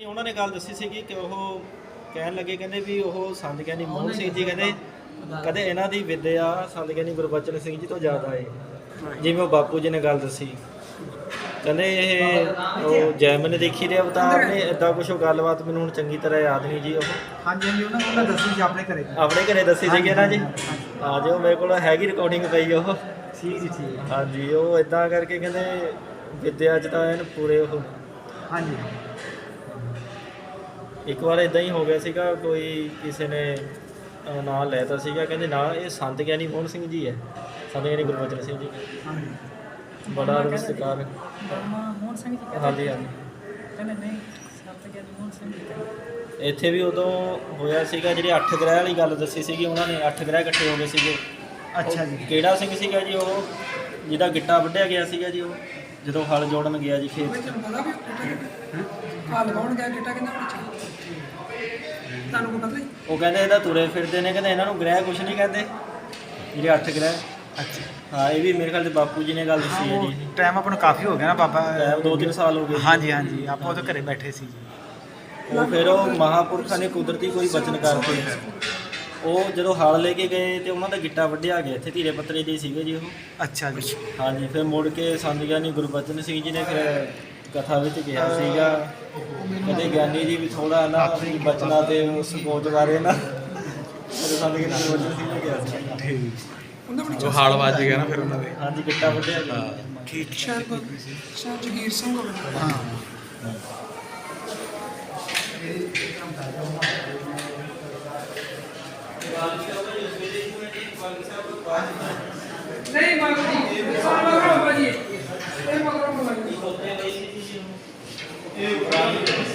ਉਹਨਾਂ ਨੇ ਗੱਲ ਦੱਸੀ ਸੀਗੀ ਕਿ ਉਹ ਕਹਿਣ ਲੱਗੇ ਕਹਿੰਦੇ ਵੀ ਉਹ ਸੰਤ ਗਿਆਨੀ ਮੋਹਨ ਸਿੰਘ ਜੀ ਕਹਿੰਦੇ ਕਦੇ ਇਹਨਾਂ ਦੀ ਵਿਦਿਆ ਸੰਤ ਗਿਆਨੀ ਗੁਰਬਚਨ ਸਿੰਘ ਜੀ ਤੋਂ ਜ਼ਿਆਦਾ ਹੈ ਜਿਵੇਂ ਉਹ ਬਾਪੂ ਜੀ ਨੇ ਗੱਲ ਦੱਸੀ। ਕਹਿੰਦੇ ਇਹ ਉਹ ਜੈਮਨ ਨੇ ਦੇਖੀ ਦੇ ਅਵਤਾਰ ਨੇ ਇਦਾਂ ਕੁਝ ਉਹ ਗੱਲਬਾਤ ਮੈਨੂੰ ਹੁਣ ਚੰਗੀ ਤਰ੍ਹਾਂ ਯਾਦ ਨਹੀਂ ਜੀ ਉਹ। ਹਾਂਜੀ ਹਾਂਜੀ ਉਹਨਾਂ ਉਹਨਾਂ ਦੱਸੀ ਸੀ ਆਪਣੇ ਘਰੇ। ਆਪਣੇ ਘਰੇ ਦੱਸੀ ਸੀਗੀ ਨਾ ਜੀ। ਆ ਜਿਓ ਮੇਰੇ ਕੋਲ ਹੈਗੀ ਰਿਕਾਰਡਿੰਗ ਪਈ ਉਹ। ਠੀਕ ਜੀ ਠੀਕ। ਹਾਂਜੀ ਉਹ ਇਦਾਂ ਕਰਕੇ ਕਹਿੰਦੇ ਵਿਦਿਆ ਚ ਤਾਂ ਐਨ ਪੂਰੇ ਉਹ। ਹਾਂਜੀ। ਇੱਕ ਵਾਰ ਇਦਾਂ ਹੀ ਹੋ ਗਿਆ ਸੀਗਾ ਕੋਈ ਕਿਸੇ ਨੇ ਅਹ, ਨਾਂ ਲੈਤਾ ਸੀਗਾ ਕਹਿੰਦੇ ਨਾ ਇਹ ਸੰਤ ਗਿਆਨੀ ਮੋਹਨ ਸਿੰਘ ਜੀ ਹੈ ਸੰਤ ਗਿਆਨੀ ਗੁਰਬਚਨ ਸਿੰਘ ਜੀ ਹਾਂਜੀ ਬੜਾ ਰਸਤਕਾਰ ਮੋਹਨ ਸਿੰਘ ਜੀ ਹਾਂਜੀ ਹਾਂਜੀ ਕਹਿੰਦੇ ਨਹੀਂ ਸੰਤ ਗਿਆਨੀ ਮੋਹਨ ਸਿੰਘ ਜੀ ਕਹਿੰਦੇ ਇੱਥੇ ਵੀ ਉਦੋਂ ਹੋਇਆ ਸੀਗਾ ਜਿਹੜੀ ਅੱਠ ਗ੍ਰਹਿ ਵਾਲੀ ਗੱਲ ਦੱਸੀ ਸੀਗੀ ਉਹਨਾਂ ਨੇ ਅੱਠ ਗ੍ਰਹਿ ਇਕੱਠੇ ਹੋ ਗਏ ਸੀਗੇ ਅੱਛਾ ਜੀ ਉਹ ਕਿਹੜਾ ਸਿੰਘ ਸੀਗਾ ਜੀ ਉਹ ਜਿਹਦਾ ਗਿੱਟਾ ਵੱਢਿਆ ਗਿਆ ਸੀਗਾ ਜੀ ਉਹ ਜਦੋਂ ਹਲ ਜੋੜਨ ਗਿਆ ਜੀ ਖੇਤ ਆ ਲਗਾਉਣ ਗਿਆ ਕਿਟਾ ਕਹਿੰਦਾ ਤੁਹਾਨੂੰ ਕੋ ਪਤਾ ਹੀ ਉਹ ਕਹਿੰਦੇ ਇਹਦਾ ਤੁਰੇ ਫਿਰਦੇ ਨੇ ਕਹਿੰਦੇ ਇਹਨਾਂ ਨੂੰ ਗ੍ਰਹਿ ਕੁਛ ਨਹੀਂ ਕਹਿੰਦੇ। ਜਿਹੜੇ ਅੱਠ ਗ੍ਰਹਿ। ਅੱਛਾ। ਹਾਂ ਇਹ ਵੀ ਮੇਰੇ ਖਿਆਲ ਤੇ ਬਾਪੂ ਜੀ ਨੇ ਗੱਲ ਦੱਸੀ ਹੈ ਜੀ ਟਾਈਮ ਆਪਾਂ ਨੂੰ ਕਾਫੀ ਹੋ ਗਿਆ ਨਾ ਬਾਬਾ। ਟਾਈਮ ਦੋ ਤਿੰਨ ਸਾਲ ਹੋ ਗਏ। ਹਾਂਜੀ ਹਾਂਜੀ ਆਪਾਂ ਉਹਦੇ ਘਰੇ ਬੈਠੇ ਸੀ ਜੀ। ਉਹ ਫਿਰ ਉਹ ਮਹਾਪੁਰਖਾਂ ਨੇ ਕੁਦਰਤੀ ਕੋਈ ਬਚਨ ਕਰਤੇ ਉਹ ਜਦੋਂ ਹਲ ਲੈ ਕੇ ਗਏ ਤੇ ਉਹਨਾਂ ਦਾ ਗਿੱਟਾ ਵੱਢਿਆ ਗਿਆ ਇੱਥੇ ਧੀਰੇ ਪੱਤਰੇ ਦੇ ਸੀਗੇ ਜੀ ਉਹ। ਅੱਛਾ ਜੀ। ਹਾਂਜੀ ਫਿਰ ਮੁੜ ਕੇ ਸੰਤ ਗਿਆਨੀ ਗੁਰਬਚਨ ਸਿੰਘ ਜੀ ਨੇ ਫਿਰ ਕਥਾ ਵਿੱਚ ਕਿਹਾ ਸੀਗਾ। ਕਹਿੰਦੇ ਗਿਆਨੀ ਜੀ ਵੀ ਥੋੜਾ ਨਾ ਆਪਣੀ ਬਚਨਾ ਤੇ ਉਸ ਸੋਚ ਬਾਰੇ ਨਾ। ਫਿਰ ਸੰਤ ਗਿਆਨੀ ਗੁਰਬਚਨ ਸਿੰਘ ਨੇ ਕਿਹਾ ਸੀ। ਠੀਕ ਉਹ ਹਾਲ ਵੱਜ ਗਿਆ ਨਾ ਫਿਰ ਉਹਨਾਂ ਦੇ। ਹਾਂਜੀ ਗਿੱਟਾ ਵੱਢਿਆ ਗਿਆ ਠੀਕ ਸ਼ਾਇਦ ਸ਼ਾਇਦ ਜਗੀਰ ਸਿੰਘ ਹੋਵੇ ਹਾਂ। ਨਹੀਂ ਮਗਰ ਜੀ ਮਗਰ ਇਹ ਮਗਰ ਬਾਬਾ Thank you.